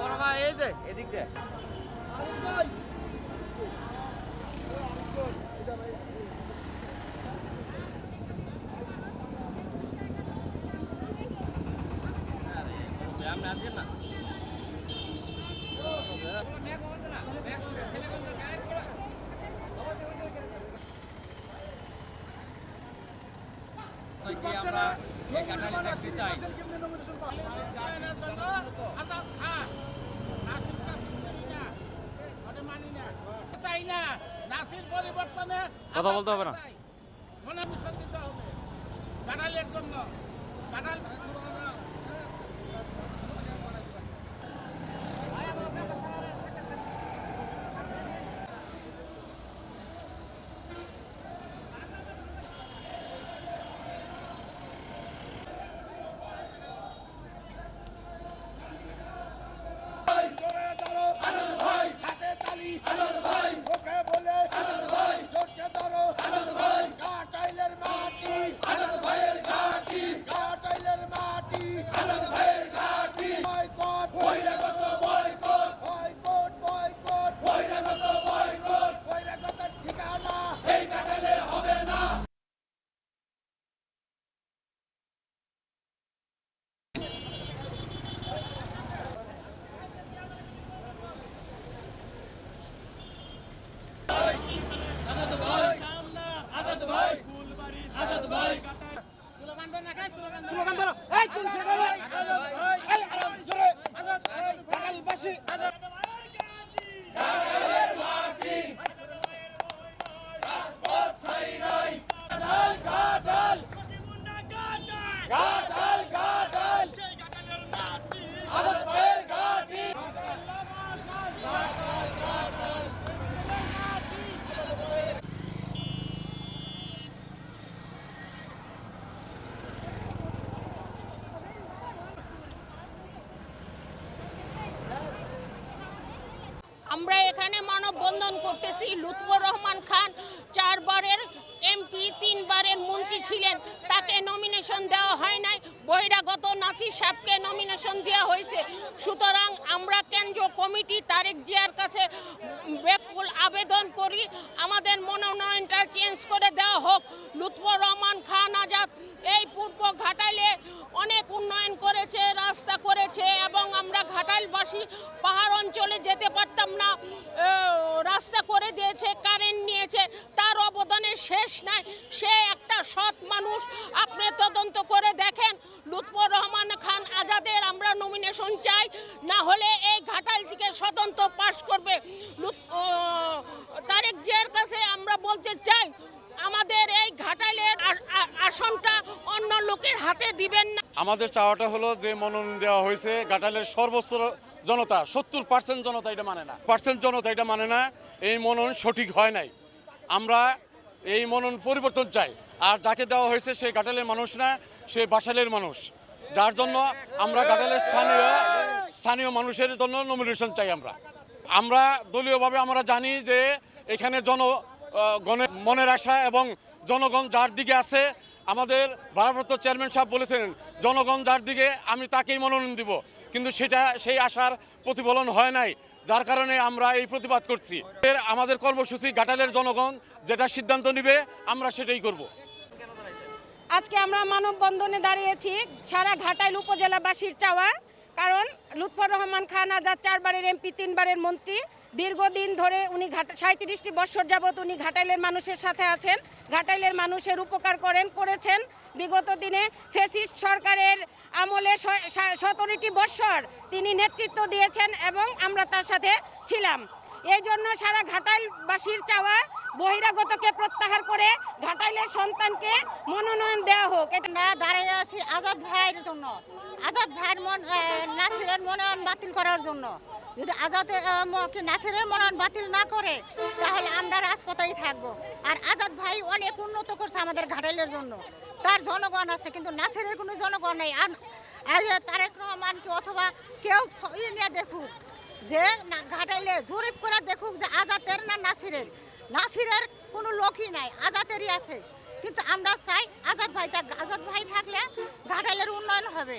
বড় ভাই এই যে এদিক দিয়ে। আমরা আজকে না এই কাঁঠালি দেখতে চাই? চাই না। নাসির পরিবর্তনে কথা বলতে হবে না। মনে আমি সন্দিত হবে। কাঁঠালের জন্য। কাঁঠাল আমরা এখানে মানববন্ধন করতেছি। লুৎফর রহমান খান চারবারের এমপি, তিনবারের মন্ত্রী ছিলেন। তাকে নমিনেশন দেওয়া হয় নাই। বহিরাগত নাসি সাহেবকে নমিনেশন দেওয়া হয়েছে। সুতরাং আমরা কেন্দ্রীয় কমিটি তারেক জিয়ার কাছে ব্যাকুল আবেদন করি। আমাদের মনোনয়নটা চেঞ্জ করে দেওয়া হোক। লুৎফর রহমান খান আজাদ এই পূর্ব ঘাটাইলে অনেক উন্নয়ন করেছে রাস্তা করেছে এবং আমরা ঘাটাইলবাসী পাহাড় অঞ্চলে যেতে পারতাম না রাস্তা করে দিয়েছে কারেন্ট নিয়েছে, তার অবদানের শেষ নাই। সে একটা সৎ মানুষ। আপনি তদন্ত করে দেখেন, লুৎফর রহমান খান আজাদের আমরা নমিনেশন চাই, না হলে এই ঘাটাল থেকে স্বতন্ত্র পাশ করবে। তারেক জিয়ার কাছে আমরা বলতে চাই, আমাদের এই ঘাটাইলের আ- আ- আসনটা অন্য লোকের হাতে দিবেন না। আমাদের চাওয়াটা হলো যে মনোনয়ন দেওয়া হয়েছে, ঘাটালের সর্বোচ্চ জনতা, সত্তর পার্সেন্ট জনতা এটা মানে না। পার্সেন্ট জনতা এটা মানে না, এই মনন সঠিক হয় নাই। আমরা এই মনন পরিবর্তন চাই। আর যাকে দেওয়া হয়েছে সে ঘাটালের মানুষ না, সে বাসালের মানুষ। যার জন্য আমরা ঘাটালের স্থানীয় স্থানীয় মানুষের জন্য নমিনেশন চাই আমরা। আমরা দলীয়ভাবে আমরা জানি যে এখানে জন গণের মনের আশা এবং জনগণ যার দিকে আছে আমাদের ভারপ্রাপ্ত চেয়ারম্যান সাহেব বলেছেন, জনগণ যার দিকে, আমি তাকেই মনোনয়ন দিব। কিন্তু সেটা, সেই আশার প্রতিফলন হয় নাই, যার কারণে আমরা এই প্রতিবাদ করছি। এর আমাদের কর্মসূচি ঘাটালের জনগণ যেটা সিদ্ধান্ত নিবে, আমরা সেটাই করব। আজকে আমরা মানববন্ধনে দাঁড়িয়েছি সারা ঘাটাইল উপজেলাবাসীর চাওয়া, কারণ লুৎফর রহমান খান আজাদ চারবারের এমপি, তিনবারের মন্ত্রী। দীর্ঘদিন ধরে উনি ঘাটা সাঁত্রিশটি বছর যাবৎ উনি ঘাটাইলের মানুষের সাথে আছেন। ঘাটাইলের মানুষের উপকার করেন, করেছেন। বিগত দিনে ফেসিস্ট সরকারের আমলে সতেরোটি বৎসর তিনি নেতৃত্ব দিয়েছেন এবং আমরা তার সাথে ছিলাম। এই জন্য সারা ঘাটাইলবাসীর চাওয়া বহিরাগতকে প্রত্যাহার করে ঘাটাইলের সন্তানকে মনোনয়ন দেওয়া হোক। এটা আমরা দাঁড়িয়ে আছি আজাদ ভাইয়ের জন্য। আজাদ ভাইয়ের মন নাসিরের মনোনয়ন বাতিল করার জন্য। যদি আজাদ নাসিরের মনোনয়ন বাতিল না করে, তাহলে আমরা রাজপথেই থাকব। আর আজাদ ভাই অনেক উন্নত করছে আমাদের ঘাটাইলের জন্য। তার জনগণ আছে, কিন্তু নাসিরের কোনো জনগণ নেই। আর তারেক রহমান কি অথবা কেউ ই নিয়ে দেখুক, যে ঘাটাইলে জরিপ করে দেখুক যে আজাদের না নাসিরের। নাসিরের কোনো লোকই নাই, আজাদেরই আছে। কিন্তু আমরা চাই আজাদ ভাই আজাদ ভাই থাকলে ঘাটাইলের উন্নয়ন হবে।